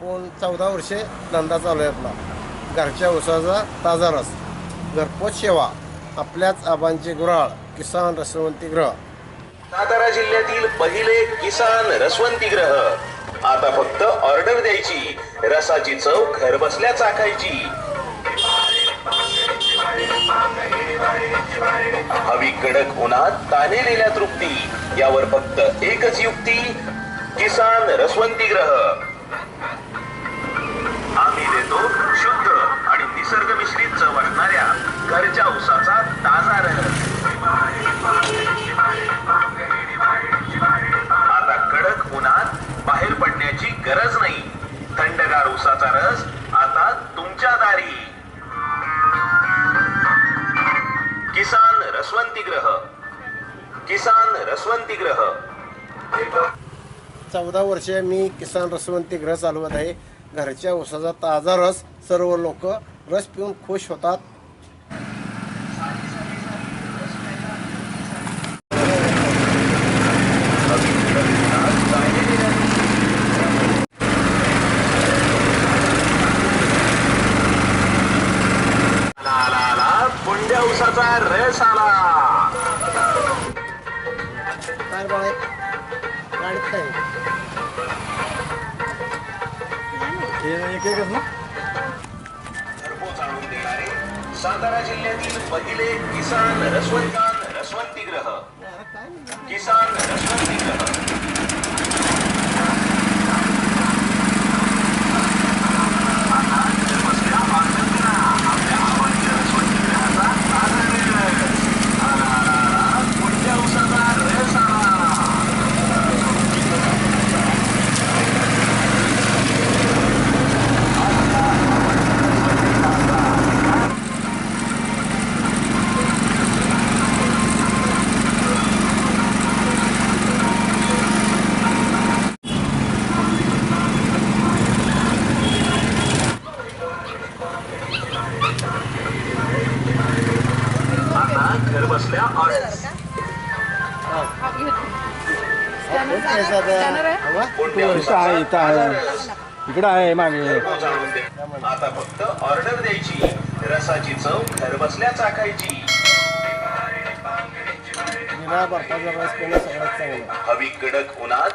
चौदा वर्षे धंदा चालू आहे आपला घरच्या उसाचा ताजा रस. घरपोच सेवा. आपल्याच आबांचे गुराळ किसान रसवंती ग्रह. सातारा जिल्ह्यातील पहिले किसान रसवंती ग्रह. आता फक्त ऑर्डर द्यायची. रसाची चव घर बसल्या चाखायची. हवी कडक उन्हात तानेलेल्या तृप्ती. यावर फक्त एकच युक्ती किसान रसवंती ग्रह. ताजा रस आता कडक उन्हात बाहेर पडण्याची गरज नाही. थंडगार उसाचा रस आता तुमच्या दारी. किसान रसवंती ग्रह. किसान रसवंती ग्रह. चौदा वर्षे मी किसान रसवंती ग्रह चालवत आहे. घरच्या उसाचा ताजा रस सर्व लोक रस पिऊन खुश होतात आला, आला, आला, उसाचा रस आला सातारा जिल्ह्यातील पहिले किसान रसवंतान रसवंती ग्रह. किसान रसवंती ग्रह आता घर बसल्या ऑर्डर कोणत्या? इथं आहे इकडं आहे मागे. आता फक्त ऑर्डर द्यायची. रसाची चव घर बसल्या चाकायची हवी कडक उन्हात